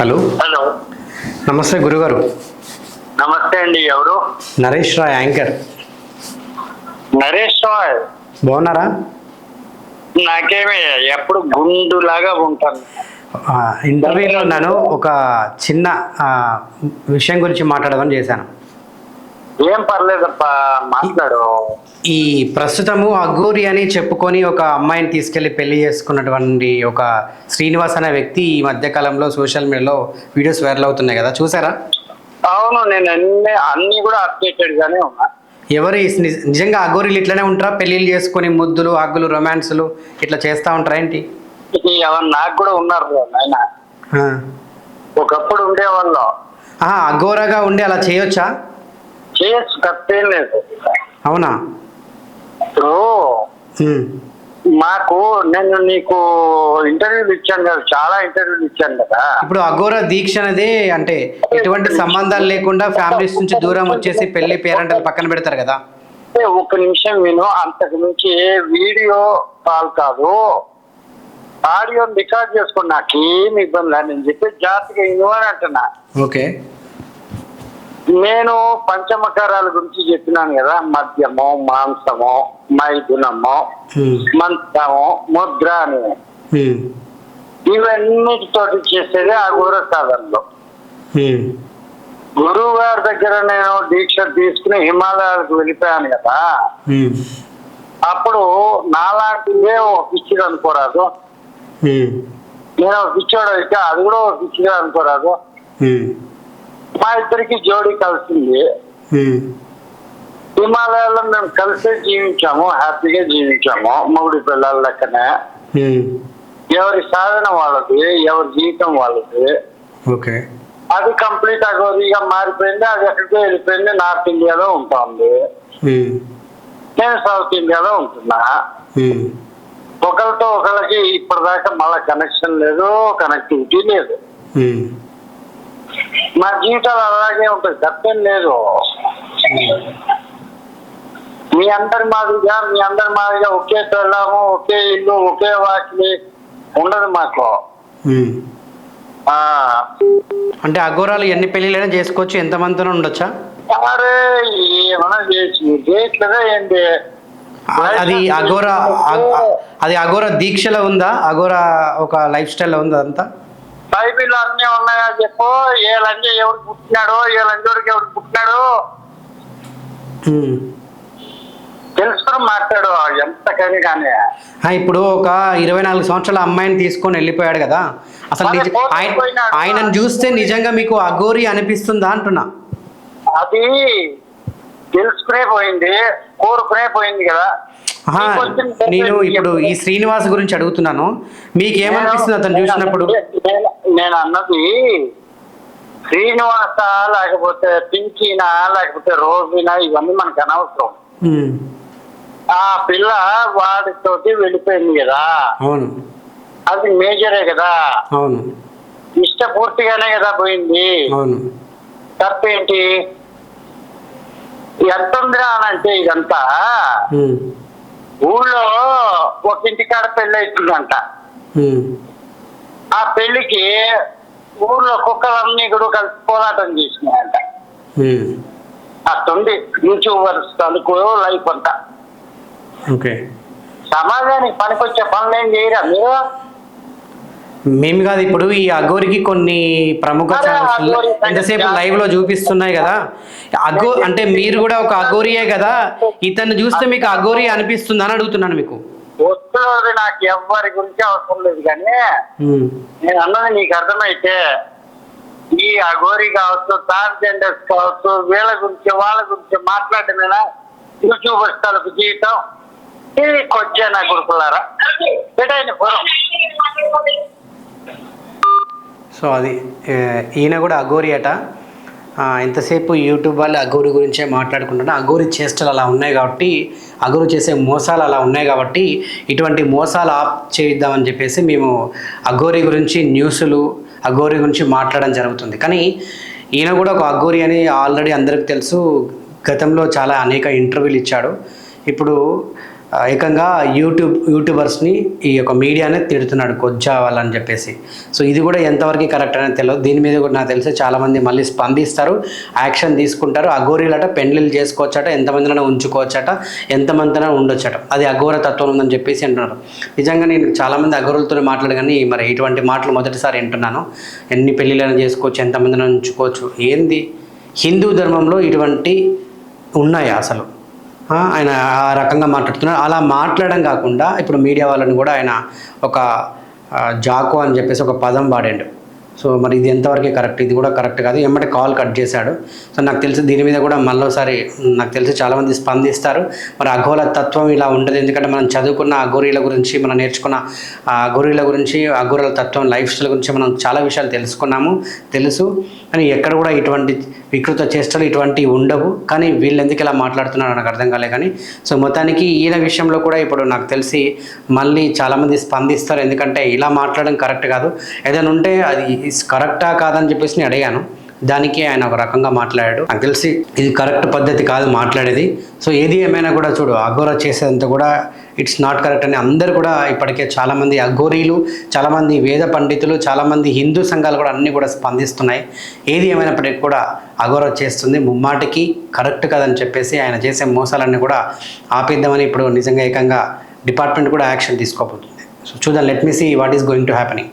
Hello. Hello. నమస్తే గురుగారు. నమస్తే అండి ఎవరు? నరేష్ రాయ్ యాంకర్. నరేష్ రాయ్? బాగున్నారా? నాకేమి ఎప్పుడు గుండులాగా ఉంటాను. ఆ, ఇంటర్వ్యూలో నన్ను ఒక చిన్న విషయం గురించి మాట్లాడమని చేశాను. ఏం పర్లేదప్పా మాట్లాడు. ఈ ప్రస్తుతము అఘోరి అని చెప్పుకొని ఒక అమ్మాయిని తీసుకెళ్ళి పెళ్ళి చేసుకున్నటువంటి ఒక శ్రీనివాస్ అనే వ్యక్తి ఈ మధ్య కాలంలో సోషల్ మీడియాలో వీడియోస్ వైరల్ అవుతున్నాయి కదా చూసారా? అవును నేను అన్ని అన్ని కూడా అప్డేటెడ్ గానే ఉన్నా. ఎవరు నిజంగా అఘోరీలు ఇట్లనే ఉంటారా? పెళ్ళిళ్ళు చేసుకొని ముద్దులు హగ్గులు రొమాన్స్లు ఇట్లా చేస్తూ ఉంటారా ఏంటి? నాకు కూడా ఉన్నారు నాయన. ఆ. ఒకప్పుడు ఉండేవాళ్ళు. అఘోరగా ఉండి అలా చేయొచ్చా? చేయొచ్చు తప్పేం లేదు. అవునా? ఇప్పుడు. మాకు నేను నీకు ఇంటర్వ్యూలు ఇచ్చాను కదా చాలా ఇంటర్వ్యూలు ఇచ్చాను కదా. ఇప్పుడు అఘోర దీక్ష అనేది అంటే ఎటువంటి సంబంధాలు లేకుండా ఫ్యామిలీస్ నుంచి దూరం వచ్చేసి పెళ్ళి పేరెంటలు పక్కన పెడతారు కదా. అంటే ఒక నిమిషం విను అంతకు మించి వీడియో కాల్ కాదు. ఆడియో రికార్డ్ చేసుకోండి నాకు ఇబ్బంది లేదు. నేను చెప్పే జాతిగా విను అని అంటున్నా. ఓకే. నేను పంచమకారాల గురించి చెప్పినాను కదా మద్యము మాంసము మైథునము. మంత్రము ముద్ర అని ఉమ్. ఇవన్నిటితోటి చేసేది ఆ ఘోర సాధనలో. గురువు గారి దగ్గర నేను దీక్ష తీసుకుని హిమాలయాలకు వెళ్ళిపోయాను కదా. అప్పుడు నాలాంటిదే ఒక పిచ్చిగా అనుకోరాదు. నేను ఒక పిచ్చోడు అయితే అది కూడా ఒక పిచ్చిగా అనుకోరాదు. మా ఇద్దరికి జోడీ కలిసింది ఉమ్. హిమాలయాల్లో మేము కలిసే జీవించాము హ్యాపీగా జీవించాము మొగుడి పిల్లల లెక్కనే ఉమ్. ఎవరి సాధన వాళ్ళది ఎవరి జీవితం వాళ్ళది ఓకే అది కంప్లీట్ అగోరీగా మారిపోయింది అది ఎక్కడికో వెళ్ళిపోయింది నార్త్ ఇండియాలో ఉంటుంది ఉమ్. నేను సౌత్ ఇండియాలో ఉంటున్నా ఉమ్. ఒకరితో ఒకరికి ఇప్పటిదాకా మళ్ళా కనెక్షన్ లేదు కనెక్టివిటీ లేదు ఉమ్. మా జీవితాలు అలాగే ఉంటుంది తప్పేం లేదు. మీ అందరి మాదిరిగా మీ అందరి మాదిరిగా ఒకే పెళ్ళాము ఒకే ఇల్లు ఒకే వాకిలి ఉండదు మాకు. అంటే అఘోరాలు ఎన్ని పెళ్ళిళ్ళైనా చేసుకోవచ్చు ఎంతమందితో ఉండొచ్చా? అరే ఏమన్నా చేసి చేయట్లేదా ఏంటి? అ- అది అఘోర అది అఘోర దీక్షలో ఉందా? అఘోర ఒక లైఫ్ స్టైల్లో ఉందా అదంతా బైబిల్ అన్నీ ఉన్నాయా చెప్పు? ఏ లంజ ఎవరు పుట్టినాడు ఏ లంజోడికి ఎవరు పుట్టినాడు. తెలుసుకుని మాట్లాడు ఎంతకని కానీ ఆ, ఇప్పుడు ఒక ఇరవై నాలుగు సంవత్సరాల అమ్మాయిని తీసుకొని వెళ్ళిపోయాడు కదా. అసలు. ఆయనను చూస్తే నిజంగా మీకు అఘోరి అనిపిస్తుందా అంటున్నా? అది తెలుసుకునే పోయింది కోరుకునే పోయింది కదా. నేను ఇప్పుడు ఈ శ్రీనివాస్ గురించి అడుగుతున్నాను. మీకు ఏమనిపిస్తుంది అతను చూసినప్పుడు? నేను- నేను అన్నది శ్రీనివాస లేకపోతే పింకీనా లేకపోతే రోజీనా ఇవన్నీ మనకు అనవసరం. ఆ పిల్ల వాడితోటి వెళ్ళిపోయింది కదా. అవును. అది మేజరే కదా. అవును. ఇష్టపూర్తిగానే కదా పోయింది. అవును. తప్పేంటి? ఎంత ఉందిరా అని అంటే ఇదంతా. ఊళ్ళో ఒక ఇంటికాడ పెళ్ళి అవుతుందంట ఆ పెళ్ళికి ఊర్లో కుక్కలన్నీ కూడా కలిసి పోరాటం చేసినాయంట. ఉమ్, అట్టుంది యూట్యూబర్స్ అనుకో లైఫ్ అంతా. సమాజానికి పనికొచ్చే పనులు ఏం చేయరా మీరు? మేము కాదు ఇప్పుడు ఈ అఘోరికి కొన్ని ప్రముఖ ఛానల్స్ ఎంతసేపు లైవ్లో చూపిస్తున్నాయి కదా. అఘో అంటే మీరు కూడా ఒక అఘోరియే కదా. ఇతన్ని చూస్తే మీకు అఘోరి అనిపిస్తుందా అని అడుగుతున్నాను మీకు. వస్తున్నది నాకు ఎవ్వరి గురించి అవసరం లేదు కానీ నేను అన్నది నీకు అర్థమైతే ఈ అఘోరి కావచ్చు ట్రాన్స్జెండర్స్ కావచ్చు వీళ్ళ గురించి వాళ్ళ గురించి మాట్లాడమేనా యూట్యూబర్స్ తలకు జీవితం. ఇది కొంచెం నా కొడుకులారా పెట్టండి పూర్వం సో అది ఈయన కూడా అఘోరి అట. ఎంతసేపు యూట్యూబ్ వాళ్ళు అఘోరి గురించే మాట్లాడుకుంటున్నా అఘోరి చేష్టలు అలా ఉన్నాయి కాబట్టి అఘోరి చేసే మోసాలు అలా ఉన్నాయి కాబట్టి ఇటువంటి మోసాలు ఆప్ చేయిద్దామని చెప్పేసి మేము అఘోరి గురించి న్యూస్లు అఘోరి గురించి మాట్లాడడం జరుగుతుంది. కానీ ఈయన కూడా ఒక అఘోరి అని ఆల్రెడీ అందరికీ తెలుసు. గతంలో చాలా అనేక ఇంటర్వ్యూలు ఇచ్చాడు. ఇప్పుడు ఏకంగా యూట్యూబ్ యూట్యూబర్స్ని ఈ యొక్క మీడియానే తిడుతున్నాడు కొజ్జా వాళ్ళని చెప్పేసి. సో ఇది కూడా ఎంతవరకు కరెక్ట్ అనేది తెలియదు దీని మీద కూడా నాకు తెలిసి చాలామంది మళ్ళీ స్పందిస్తారు. యాక్షన్ తీసుకుంటారు. అఘోరీలట పెండ్లీలు చేసుకోవచ్చట ఎంతమందినైనా ఉంచుకోవచ్చట ఎంతమందినైనా ఉండొచ్చట. అది అఘోర తత్వం ఉందని చెప్పేసి అంటున్నారు. నిజంగా నేను చాలామంది అఘోరులతో మాట్లాడగానే మరి ఇటువంటి మాటలు మొదటిసారి వింటున్నాను. ఎన్ని పెళ్ళిళ్ళైనా చేసుకోవచ్చు ఎంతమందినైనా ఉంచుకోవచ్చు. ఏంది? హిందూ ధర్మంలో ఇటువంటి ఉన్నాయా అసలు? ఆయన ఆ రకంగా మాట్లాడుతున్నారు. అలా మాట్లాడడం కాకుండా ఇప్పుడు మీడియా వాళ్ళని కూడా ఆయన ఒక జాకో అని చెప్పేసి ఒక పదం వాడాడు. సో మరి ఇది ఎంతవరకు కరెక్ట్? ఇది కూడా కరెక్ట్ కాదు. ఎమ్మటే కాల్ కట్ చేశాడు. సో నాకు తెలిసి దీని మీద కూడా మళ్ళీసారి నాకు తెలిసి చాలామంది స్పందిస్తారు. మరి అఘోల తత్వం ఇలా ఉండదు. ఎందుకంటే మనం చదువుకున్న అఘోరీల గురించి మనం నేర్చుకున్న ఆ అఘోరీల గురించి అఘోరల తత్వం లైఫ్ స్టైల్ గురించి మనం చాలా విషయాలు తెలుసుకున్నాము. తెలుసు. కానీ ఎక్కడ కూడా ఇటువంటి వికృత చేష్టలు ఇటువంటివి ఉండవు. కానీ వీళ్ళు ఎందుకు ఇలా మాట్లాడుతున్నారు నాకు అర్థం కాలే కానీ సో మొత్తానికి ఈయన విషయంలో కూడా ఇప్పుడు నాకు తెలిసి మళ్ళీ చాలామంది స్పందిస్తారు. ఎందుకంటే ఇలా మాట్లాడడం కరెక్ట్ కాదు. ఏదైనా ఉంటే అది కరెక్టా కాదని చెప్పేసి నేను అడిగాను. దానికి ఆయన ఒక రకంగా మాట్లాడాడు. నాకు తెలిసి ఇది కరెక్ట్ పద్ధతి కాదు మాట్లాడేది. సో ఏది ఏమైనా కూడా చూడు అఘోర చేసేదంతా కూడా ఇట్స్ నాట్ కరెక్ట్ అని అందరు కూడా ఇప్పటికే చాలామంది అఘోరీలు చాలామంది వేద పండితులు చాలామంది హిందూ సంఘాలు కూడా అన్నీ కూడా స్పందిస్తున్నాయి. ఏది ఏమైనప్పటికీ కూడా అఘోర చేస్తుంది. ముమ్మాటికి కరెక్ట్ కదని చెప్పేసి ఆయన చేసే మోసాలన్నీ కూడా ఆపేద్దామని ఇప్పుడు నిజంగా ఏకంగా డిపార్ట్మెంట్ కూడా యాక్షన్ తీసుకోబోతుంది. సో చూద్దాం let me see what is going to happening